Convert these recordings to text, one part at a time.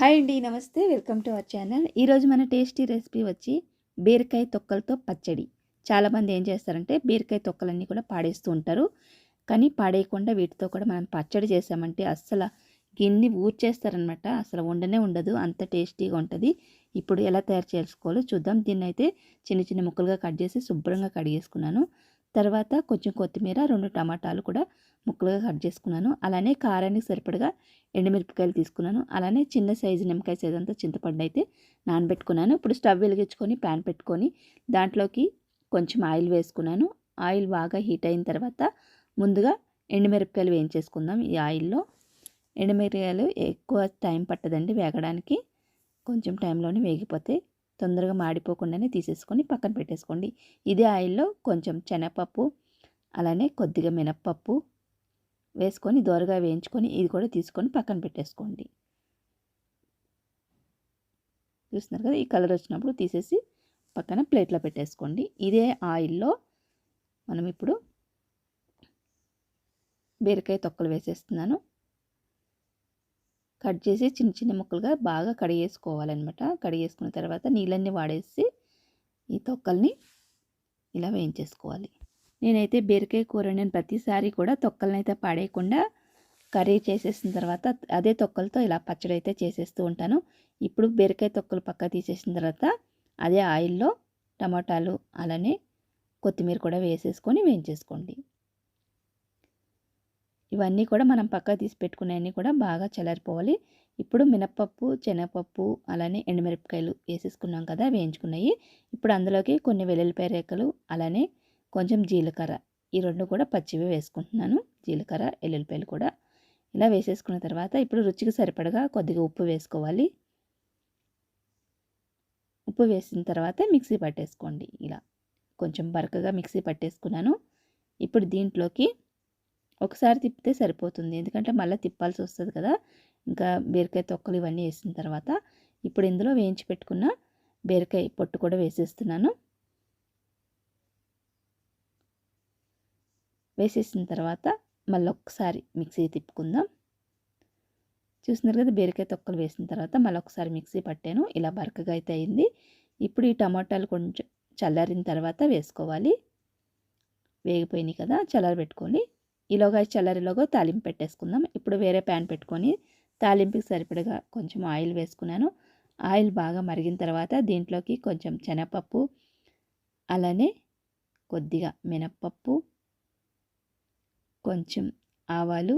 Hi అండి నమస్తే. Welcome to our channel. ఈరోజు మన టేస్టీ రెసిపీ వచ్చి బీరకాయ తొక్కలతో పచ్చడి. చాలామంది ఏం చేస్తారంటే బీరకాయ తొక్కలన్నీ కూడా పాడేస్తూ ఉంటారు. కానీ పాడేయకుండా వీటితో కూడా మనం పచ్చడి చేసామంటే అస్సలు గిన్నె ఊర్చేస్తారనమాట అసలు ఉండనే ఉండదు. అంత టేస్టీగా ఉంటుంది. ఇప్పుడు ఎలా తయారు చేసుకోవాలో చూద్దాం. దీన్ని అయితే చిన్న చిన్న ముక్కలుగా కట్ చేసి శుభ్రంగా కడిగేసుకున్నాను. తర్వాత కొంచెం కొత్తిమీర రెండు టమాటాలు కూడా ముక్కలుగా కట్ చేసుకున్నాను. అలానే కారానికి సరిపడగా ఎండుమిరపకాయలు తీసుకున్నాను. అలానే చిన్న సైజు నిమ్మకాయ సైజు అంతా చింతపండు అయితే నానబెట్టుకున్నాను. ఇప్పుడు స్టవ్ వెలిగించుకొని ప్యాన్ పెట్టుకొని దాంట్లోకి కొంచెం ఆయిల్ వేసుకున్నాను. ఆయిల్ బాగా హీట్ అయిన తర్వాత ముందుగా ఎండుమిరపకాయలు వేయించేసుకుందాం ఈ ఆయిల్లో. ఎండుమిరపకాయలు ఎక్కువ టైం పట్టదండి వేగడానికి. కొంచెం టైంలోనే వేగిపోతే తొందరగా మాడిపోకుండానే తీసేసుకొని పక్కన పెట్టేసుకోండి. ఇదే ఆయిల్లో కొంచెం శనగపప్పు అలానే కొద్దిగా మినప్పప్పు వేసుకొని దోరగా వేయించుకొని ఇది కూడా తీసుకొని పక్కన పెట్టేసుకోండి. చూస్తున్నారు కదా ఈ కలర్ వచ్చినప్పుడు తీసేసి పక్కన ప్లేట్లో పెట్టేసుకోండి. ఇదే ఆయిల్లో మనం ఇప్పుడు బీరకాయ తొక్కలు వేసేస్తున్నాను. కట్ చేసి చిన్న చిన్న ముక్కలుగా బాగా కడిగేసుకోవాలన్నమాట. కడిగేసుకున్న తర్వాత నీళ్ళన్నీ వాడేసి ఈ తొక్కల్ని ఇలా వేయించేసుకోవాలి. నేనైతే బీరకాయ కూర నేను ప్రతిసారి కూడా తొక్కల్ని అయితే పాడేయకుండా కర్రీ చేసేసిన తర్వాత అదే తొక్కలతో ఇలా పచ్చడి అయితే చేసేస్తూ ఉంటాను. ఇప్పుడు బీరకాయ తొక్కలు పక్క తీసేసిన తర్వాత అదే ఆయిల్లో టమాటాలు అలానే కొత్తిమీర కూడా వేసేసుకొని వేయించేసుకోండి. ఇవన్నీ కూడా మనం పక్క తీసి పెట్టుకునేవన్నీ కూడా బాగా చల్లారిపోవాలి ఇప్పుడు మినప్పప్పు శనగపప్పు అలానే ఎండుమిరపకాయలు వేసేసుకున్నాం కదా వేయించుకున్నాయి. ఇప్పుడు అందులోకి కొన్ని వెల్లుల్లిపాయ రేఖలు అలానే కొంచెం జీలకర్ర. ఈ రెండు కూడా పచ్చివి వేసుకుంటున్నాను. జీలకర్ర ఎల్లుల్లిపాయలు కూడా. ఇలా వేసేసుకున్న తర్వాత ఇప్పుడు రుచికి సరిపడగా కొద్దిగా ఉప్పు వేసుకోవాలి. ఉప్పు వేసిన తర్వాత మిక్సీ పట్టేసుకోండి. ఇలా కొంచెం బరకగా మిక్సీ పట్టేసుకున్నాను. ఇప్పుడు దీంట్లోకి ఒకసారి తిప్పితే సరిపోతుంది. ఎందుకంటే మళ్ళీ తిప్పాల్సి వస్తుంది కదా. ఇంకా బీరకాయ తొక్కలు ఇవన్నీ వేసిన తర్వాత ఇప్పుడు ఇందులో వేయించి పెట్టుకున్న బీరకాయ పొట్టు కూడా వేసేస్తున్నాను. వేసేసిన తర్వాత మళ్ళీ ఒకసారి మిక్సీ తిప్పుకుందాం. చూస్తున్నారు కదా బీరకాయ తొక్కలు వేసిన తర్వాత మళ్ళీ ఒకసారి మిక్సీ పట్టాను. ఇలా బరకగా అయితే అయింది. ఇప్పుడు ఈ టమాటాలు కొంచెం చల్లారిన తర్వాత వేసుకోవాలి. వేగిపోయినాయి కదా చల్లారబెట్టుకొని ఈలోగా చల్లరిలోగా తాలింపు పెట్టేసుకుందాం. ఇప్పుడు వేరే ప్యాన్ పెట్టుకొని తాలింపుకి సరిపడగా కొంచెం ఆయిల్ వేసుకున్నాను. ఆయిల్ బాగా మరిగిన తర్వాత దీంట్లోకి కొంచెం శనగపప్పు అలానే కొద్దిగా మినప్పప్పు కొంచెం ఆవాలు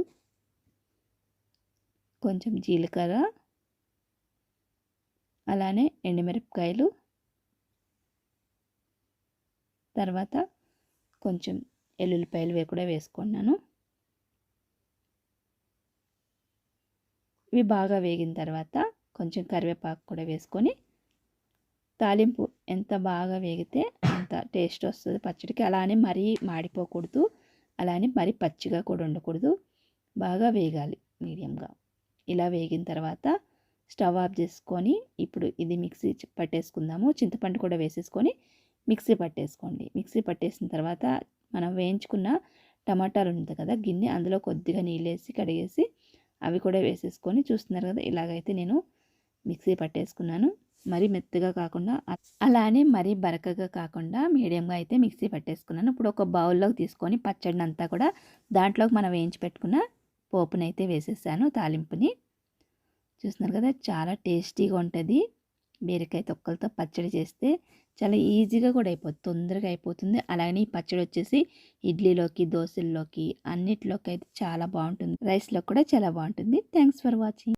కొంచెం జీలకర్ర అలానే ఎండుమిరపకాయలు తర్వాత కొంచెం ఎల్లుల్లిపాయలు కూడా వేసుకున్నాను. ఇవి బాగా వేగిన తర్వాత కొంచెం కరివేపాకు కూడా వేసుకొని తాలింపు ఎంత బాగా వేగితే అంత టేస్ట్ వస్తుంది పచ్చడికి. అలానే మరీ మాడిపోకూడదు అలానే మరీ పచ్చిగా కూడా ఉండకూడదు. బాగా వేగాలి మీడియంగా. ఇలా వేగిన తర్వాత స్టవ్ ఆఫ్ చేసుకొని ఇప్పుడు ఇది మిక్సీ పట్టేసుకుందాము. చింతపండు కూడా వేసేసుకొని మిక్సీ పట్టేసుకోండి. మిక్సీ పట్టేసిన తర్వాత మనం వేయించుకున్న టమాటాలు ఉంటుంది కదా గిన్నె అందులో కొద్దిగా నీళ్ళు వేసి కడిగేసి అవి కూడా వేసేసుకొని చూస్తున్నారు కదా ఇలాగైతే నేను మిక్సీ పట్టేసుకున్నాను. మరీ మెత్తగా కాకుండా అలానే మరీ బరకగా కాకుండా మీడియంగా అయితే మిక్సీ పట్టేసుకున్నాను. ఇప్పుడు ఒక బౌల్లోకి తీసుకొని పచ్చడిని అంతా కూడా దాంట్లోకి మనం వేయించి పెట్టుకున్న పోపునైతే అయితే వేసేసాను తాలింపుని. చూస్తున్నారు కదా చాలా టేస్టీగా ఉంటుంది. బీరకాయ తొక్కలతో పచ్చడి చేస్తే చాలా ఈజీగా కూడా అయిపోతుంది తొందరగా అయిపోతుంది. అలాగే ఈ పచ్చడి వచ్చేసి ఇడ్లీలోకి దోశల్లోకి అన్నిటిలోకి అయితే చాలా బాగుంటుంది. రైస్లో కూడా చాలా బాగుంటుంది. Thanks for watching.